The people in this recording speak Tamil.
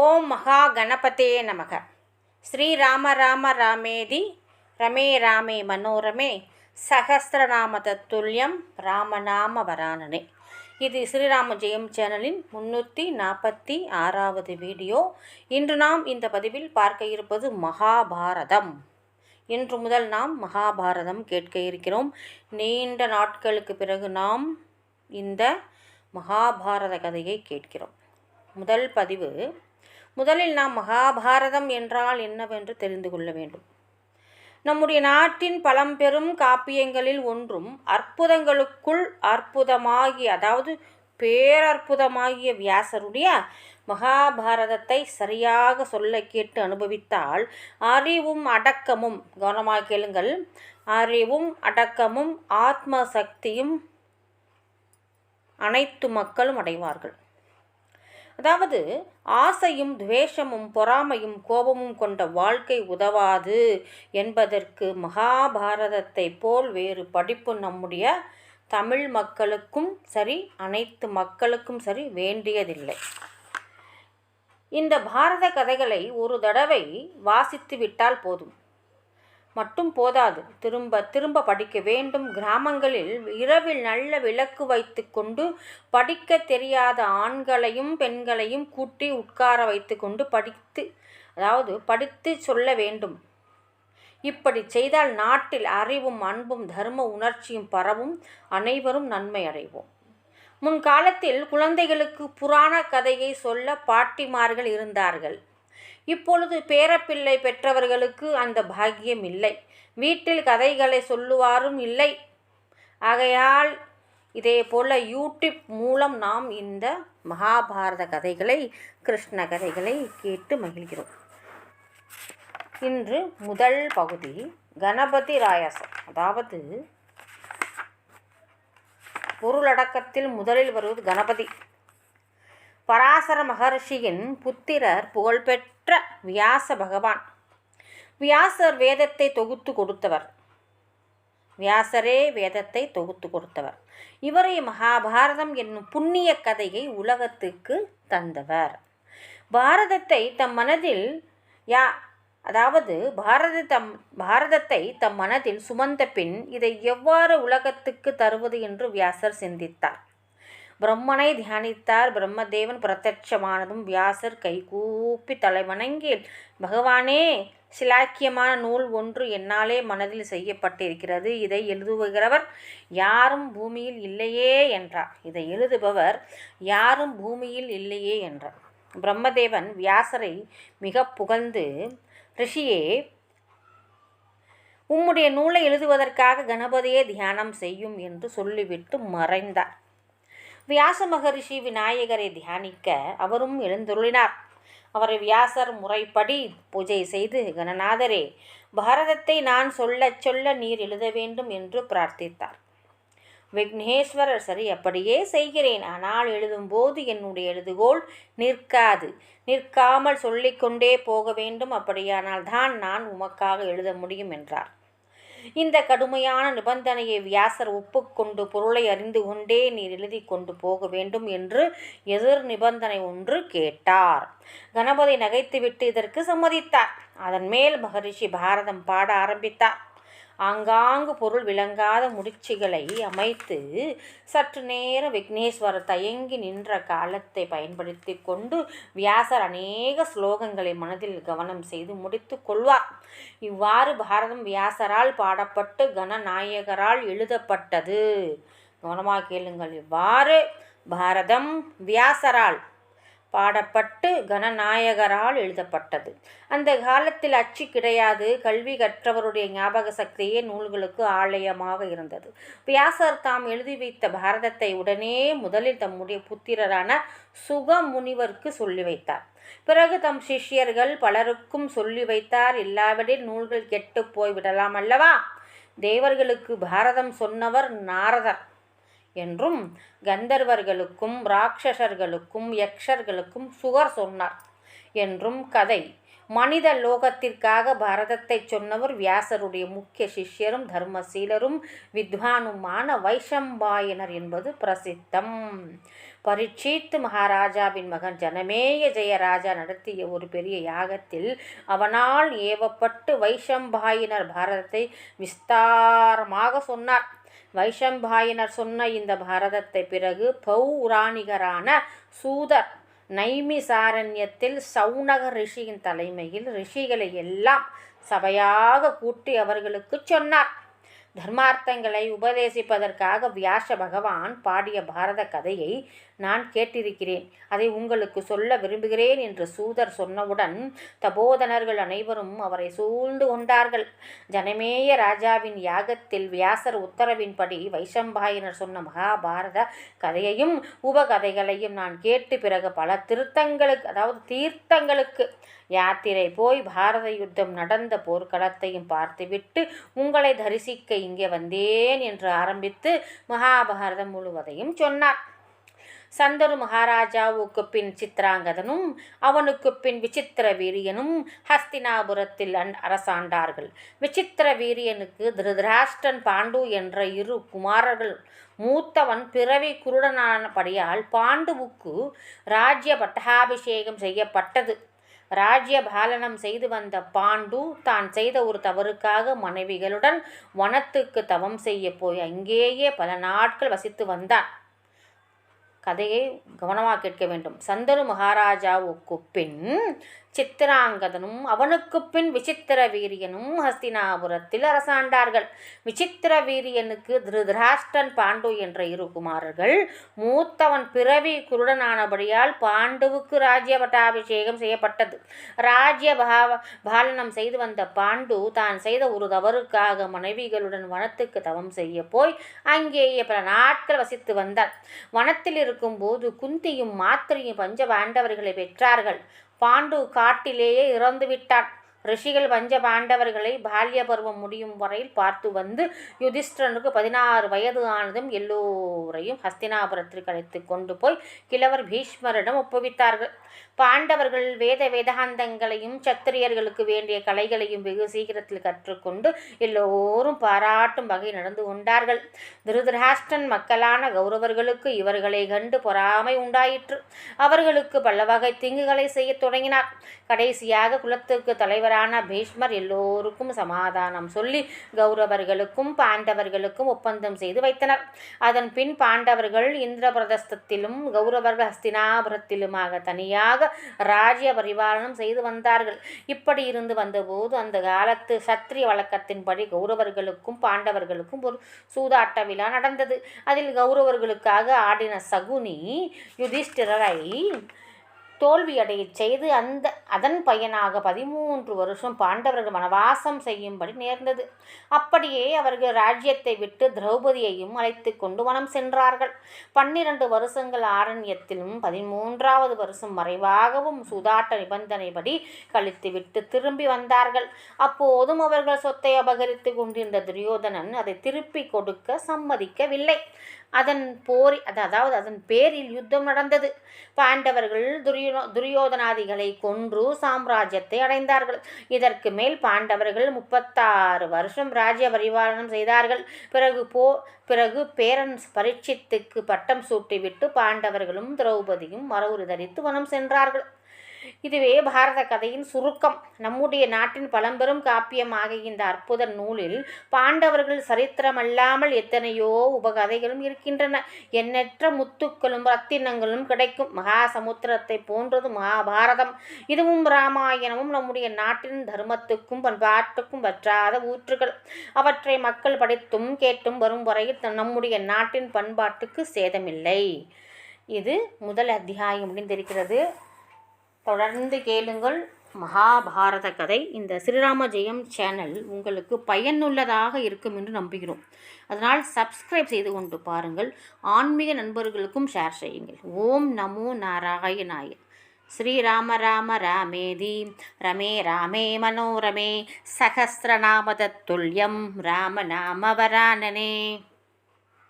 ஓம் மகா கணபதே நமக. ஸ்ரீராம ராம ராமேதி ரமே ராமே மனோரமே சகஸ்திரநாம தத்துல்யம் ராமநாம வரானனே. இது ஸ்ரீராம ஜெயம் சேனலின் முன்னூற்றி நாற்பத்தி ஆறாவது வீடியோ. இன்று நாம் இந்த பதிவில் பார்க்க இருப்பது மகாபாரதம். இன்று முதல் நாம் மகாபாரதம் கேட்க இருக்கிறோம். நீண்ட நாட்களுக்கு பிறகு நாம் இந்த மகாபாரத கதையை கேட்கிறோம். முதல் பதிவு முதலில் நாம் மகாபாரதம் என்றால் என்னவென்று தெரிந்து கொள்ள வேண்டும். நம்முடைய நாட்டின் பழம்பெரும் காப்பியங்களில் ஒன்றும் அற்புதங்களுக்குள் அற்புதமாகி அதாவது பேரற்புதமாகிய வியாசருடைய மகாபாரதத்தை சரியாக சொல்ல கேட்டு அனுபவித்தால் அறிவும் அடக்கமும் கவனமாக கேளுங்கள் அறிவும் அடக்கமும் ஆத்ம சக்தியும் அனைத்து மக்களும் அடைவார்கள். அதாவது ஆசையும் துவேஷமும் பொறாமையும் கோபமும் கொண்ட வாழ்க்கை உதவாது என்பதற்கு மகாபாரதத்தை போல் வேறு படிப்பு நம்முடைய தமிழ் மக்களுக்கும் சரி அனைத்து மக்களுக்கும் சரி வேண்டியதில்லை. இந்த பாரத கதைகளை ஒரு தடவை வாசித்து விட்டால் போதும். மட்டும் போதாது. திரும்ப திரும்ப படிக்க வேண்டும். கிராமங்களில் இரவில் நல்ல விளக்கு வைத்து கொண்டு படிக்க தெரியாத ஆண்களையும் பெண்களையும் கூட்டி உட்கார வைத்து கொண்டு படித்து அதாவது படித்து சொல்ல வேண்டும். இப்படி செய்தால் நாட்டில் அறிவும் அன்பும் தர்ம உணர்ச்சியும் பரவும். அனைவரும் நன்மை அடைவோம். முன்காலத்தில் குழந்தைகளுக்கு புராண கதையை சொல்ல பாட்டிமார்கள் இருந்தார்கள். இப்பொழுது பேரப்பிள்ளை பெற்றவர்களுக்கு அந்த பாக்கியம் இல்லை. வீட்டில் கதைகளை சொல்லுவாரும் இல்லை. ஆகையால் இதே போல் யூடியூப் மூலம் நாம் இந்த மகாபாரத கதைகளை கிருஷ்ண கதைகளை கேட்டு மகிழ்கிறோம். இன்று முதல் பகுதி கணபதி ராயசம். அதாவது பொருளடக்கத்தில் முதலில் வருவது கணபதி. பராசர மகர்ஷியின் புத்திரர் புகழ்பெற்ற வியாச பகவான். வியாசர் வேதத்தை தொகுத்து கொடுத்தவர். வியாசரே வேதத்தை தொகுத்து கொடுத்தவர். இவரே மகாபாரதம் என்னும் புண்ணிய கதையை உலகத்துக்கு தந்தவர். பாரதத்தை தம் மனதில் யா அதாவது பாரத தம் பாரதத்தை தம் மனதில் சுமந்த பின் இதை எவ்வாறு உலகத்துக்கு தருவது என்று வியாசர் சிந்தித்தார். பிரம்மனை தியானித்தார். பிரம்மதேவன் பிரத்யட்சமானதும் வியாசர் கைகூப்பி தலைவணங்கி பகவானே சிலாக்கியமான நூல் ஒன்று என்னாலே மனதில் செய்யப்பட்டிருக்கிறது. இதை எழுதுகிறவர் யாரும் பூமியில் இல்லையே என்றார். இதை எழுதுபவர் யாரும் பூமியில் இல்லையே என்றார். பிரம்மதேவன் வியாசரை மிக புகழ்ந்து ரிஷியே உம்முடைய நூலை எழுதுவதற்காக கணபதியே தியானம் செய்யும் என்று சொல்லிவிட்டு மறைந்தார். வியாச மகரிஷி விநாயகரை தியானிக்க அவரும் எழுந்துருளினார். அவரை வியாசர் முறைப்படி பூஜை செய்து கணநாதரே பாரதத்தை நான் சொல்ல சொல்ல நீர் எழுத வேண்டும் என்று பிரார்த்தித்தார். விக்னேஸ்வரர் சரி அப்படியே செய்கிறேன். ஆனால் எழுதும்போது என்னுடைய எழுதுகோள் நிற்காது. நிற்காமல் சொல்லிக்கொண்டே போக வேண்டும். அப்படியானால் தான் நான் உமக்காக எழுத முடியும் என்றார். இந்த கடுமையான நிபந்தனையை வியாசர் ஒப்புக்கொண்டு பொருளை அறிந்து கொண்டே நீர் எழுதி கொண்டு போக வேண்டும் என்று எதிர் நிபந்தனை ஒன்று கேட்டார். கணபதி நகைத்துவிட்டு இதற்கு சம்மதித்தார். அதன் மேல் மகரிஷி பாரதம் பாட ஆரம்பித்தார். ஆங்காங்கு பொருள் விளங்காத முடிச்சுகளை அமைத்து சற்று நேரம் விக்னேஸ்வரர் தயங்கி நின்ற காலத்தை பயன்படுத்தி கொண்டு வியாசர் அநேக ஸ்லோகங்களை மனதில் கவனம் செய்து முடித்து கொள்வார். இவ்வாறு பாரதம் வியாசரால் பாடப்பட்டு கணநாயகரால் எழுதப்பட்டது. கவனமாக கேளுங்கள். இவ்வாறு பாரதம் வியாசரால் பாடப்பட்டு கணநாயகரால் எழுதப்பட்டது. அந்த காலத்தில் அச்சு கிடையாது. கல்வி கற்றவருடைய ஞாபக சக்தியே நூல்களுக்கு ஆலயமாக இருந்தது. வியாசர் தாம் எழுதி வைத்த பாரதத்தை உடனே முதலில் தம்முடைய புத்திரரான சுக முனிவருக்கு சொல்லி வைத்தார். பிறகு தம் சிஷ்யர்கள் பலருக்கும் சொல்லி வைத்தார். இல்லாவிடில் நூல்கள் கெட்டு போய்விடலாம் அல்லவா? தேவர்களுக்கு பாரதம் சொன்னவர் நாரதர். என்றும் கந்தர்வர்களுக்கும் ராட்சசர்களுக்கும் யக்ஷர்களுக்கும் சுகர் சொன்னார் என்றும் கதை. மனித லோகத்திற்காக பாரதத்தை சொன்னவர் வியாசருடைய முக்கிய சிஷ்யரும் தர்மசீலரும் வித்வானுமான வைஷம்பாயனர் என்பது பிரசித்தம். பரீட்சித்து மகாராஜாவின் மகன் ஜனமேய ஜெயராஜா நடத்திய ஒரு பெரிய யாகத்தில் அவனால் ஏவப்பட்டு வைஷம்பாயினர் பாரதத்தை விஸ்தாரமாக சொன்னார். வைஷம்பாயினர் சொன்ன இந்த பாரதத்தை பிறகு பௌராணிகரான சூதர் நைமிசாரண்யத்தில் சௌனக ரிஷியின் தலைமையில் ரிஷிகளை எல்லாம் சபையாக கூட்டி அவர்களுக்கு சொன்னார். தர்மார்த்தங்களை உபதேசிப்பதற்காக வியாச பகவான் பாடிய பாரத கதையை நான் கேட்டிருக்கிறேன். அதை உங்களுக்கு சொல்ல விரும்புகிறேன் என்று சூதர் சொன்னவுடன் தபோதனர்கள் அனைவரும் அவரை சூழ்ந்து கொண்டார்கள். ஜனமேய ராஜாவின் யாகத்தில் வியாசர் உத்தரவின்படி வைஷம்பாயினர் சொன்ன மகாபாரத கதையையும் உபகதைகளையும் நான் கேட்டு பிறகு பல திருத்தங்களுக்கு அதாவது தீர்த்தங்களுக்கு யாத்திரை போய் பாரத யுத்தம் நடந்த போர்க்களத்தையும் பார்த்துவிட்டு உங்களை தரிசிக்க இங்கே வந்தேன் என்று ஆரம்பித்து மகாபாரதம் முழுவதையும் சொன்னார். சந்தரு மகாராஜாவுக்கு பின் சித்ராங்கதனும் அவனுக்கு பின் விசித்திர வீரியனும் ஹஸ்தினாபுரத்தில் அரசாண்டார்கள். விசித்திர வீரியனுக்கு திருதராஷ்டன் பாண்டு என்ற இரு குமாரர்கள் மூத்தவன் பிறவி குருடனானபடியால் பாண்டுவுக்கு ராஜ்ய பட்டாபிஷேகம் செய்யப்பட்டது. ராஜ்ய பாலனம் செய்து வந்த பாண்டு தான் செய்த ஒரு தவறுக்காக மனைவிகளுடன் வனத்துக்கு தவம் செய்ய போய் அங்கேயே பல நாட்கள் வசித்து வந்தான். கதையை கவனமாக கேட்க வேண்டும். சந்தனு மகாராஜாவுக்கு பின் சித்திராங்கதனும் அவனுக்கு பின் விசித்திர வீரியனும் ஹஸ்தினாபுரத்தில் அரசாண்டார்கள். விசித்திர வீரியனுக்கு திருதராஷ்டன் பாண்டு என்ற இரு குமாரர்கள் மூத்தவன் பிறவி குருடனானபடியால் பாண்டுவுக்கு ராஜ்ய பட்டாபிஷேகம் செய்யப்பட்டது. ராஜ்ய பாவ பாலனம் செய்து வந்த பாண்டு தான் செய்த ஒரு தவறுக்காக மனைவிகளுடன் வனத்துக்கு தவம் செய்ய போய் அங்கேயே பல நாட்கள் வசித்து வந்தார் வனத்தில் இருக்கும்போது குந்தியும் மாத்திரையும் பஞ்ச பாண்டவர்களை பெற்றார்கள். பாண்டு காட்டிலேயே இறந்து விட்டான் ரிஷிகள் பஞ்ச பாண்டவர்களை பால்ய பருவம் முடியும் வரையில் பார்த்து வந்து யுதிஷ்டனுக்கு பதினாறு வயது ஆனதும் எல்லோரையும் ஹஸ்தினாபுரத்திற்கு அழைத்து கொண்டு போய் கிழவர் பீஷ்மரிடம் ஒப்புவித்தார்கள். பாண்டவர்கள் வேத வேதாந்தங்களையும் சத்திரியர்களுக்கு வேண்டிய கலைகளையும் வெகு சீக்கிரத்தில் கற்றுக்கொண்டு எல்லோரும் பாராட்டும் வகை நடந்து கொண்டார்கள். திருதராஷ்டன் மக்களான கௌரவர்களுக்கு இவர்களை கண்டு பொறாமை உண்டாயிற்று. அவர்களுக்கு பல வகை தீங்குகளை செய்ய தொடங்கினார். கடைசியாக குலத்துக்கு தலைவர் தலைவரான பீஷ்மர் எல்லோருக்கும் சமாதானம் சொல்லி கௌரவர்களுக்கும் பாண்டவர்களுக்கும் ஒப்பந்தம் செய்து வைத்தனர். அதன் பின் பாண்டவர்கள் இந்திரபிரதஸ்தத்திலும் கௌரவர்கள் ஹஸ்தினாபுரத்திலுமாக தனியாக ராஜ்ய பரிபாலனம் செய்து வந்தார்கள். இப்படி இருந்து வந்தபோது அந்த காலத்து சத்திரிய வழக்கத்தின்படி கௌரவர்களுக்கும் பாண்டவர்களுக்கும் ஒரு சூதாட்ட விழா நடந்தது. அதில் கௌரவர்களுக்காக ஆடின சகுனி யுதிஷ்டிரரை தோல்வியடையச் செய்து அந்த அதன் பயனாக பதிமூன்று வருஷம் பாண்டவர்கள் வனவாசம் செய்யும்படி நேர்ந்தது. அப்படியே அவர்கள் ராஜ்யத்தை விட்டு திரௌபதியையும் அழைத்து கொண்டு வனம் சென்றார்கள். பன்னிரண்டு வருஷங்கள் ஆரண்யத்திலும் பதிமூன்றாவது வருஷம் மறைவாகவும் சூதாட்ட நிபந்தனைப்படி கழித்துவிட்டு திரும்பி வந்தார்கள். அப்போதும் அவர்கள் சொத்தை அபகரித்து கொண்டிருந்த துரியோதனன் அதை திருப்பி கொடுக்க சம்மதிக்கவில்லை. அதன் போர் அதாவது அதன் பேரில் யுத்தம் நடந்தது. பாண்டவர்கள் துரியோ துரியோதனாதிகளை கொன்று சாம்ராஜ்யத்தை அடைந்தார்கள். இதற்கு மேல் பாண்டவர்கள் முப்பத்தாறு வருஷம் ராஜ்ய பரிபாலனம் செய்தார்கள். பிறகு போ பிறகு பேரன் பரீட்சித்துக்கு பட்டம் சூட்டிவிட்டு பாண்டவர்களும் திரௌபதியும் மரவுரி தரித்து வனம் சென்றார்கள். இதுவே பாரத கதையின் சுருக்கம். நம்முடைய நாட்டின் பழம்பெரும் காப்பியமாக இந்த அற்புத நூலில் பாண்டவர்கள் சரித்திரமல்லாமல் எத்தனையோ உபகதைகளும் இருக்கின்றன. எண்ணற்ற முத்துக்களும் ரத்தினங்களும் கிடைக்கும். மகாசமுத்திரத்தை போன்றது மகாபாரதம். இதுவும் ராமாயணமும் நம்முடைய நாட்டின் தர்மத்துக்கும் பண்பாட்டுக்கும் வற்றாத ஊற்றுகள். அவற்றை மக்கள் படித்தும் கேட்டும் வரும் வரையில் நம்முடைய நாட்டின் பண்பாட்டுக்கு சேதமில்லை. இது முதல் அத்தியாயம் முடிந்திருக்கிறது. தொடர்ந்து கேளுங்கள். மகாபாரத கதை. இந்த ஸ்ரீராம ஜெயம் சேனல் உங்களுக்கு பயனுள்ளதாக இருக்கும் என்று நம்புகிறோம். அதனால் சப்ஸ்கிரைப் செய்து கொண்டு பாருங்கள். ஆன்மீக நண்பர்களுக்கும் ஷேர் செய்யுங்கள். ஓம் நமோ நாராயணாய ஸ்ரீராம ராம ராமேதி ரமே ராமே மனோரமே. சகசிரநாமதத்துல்யம் துல்யம் நாமவரானனே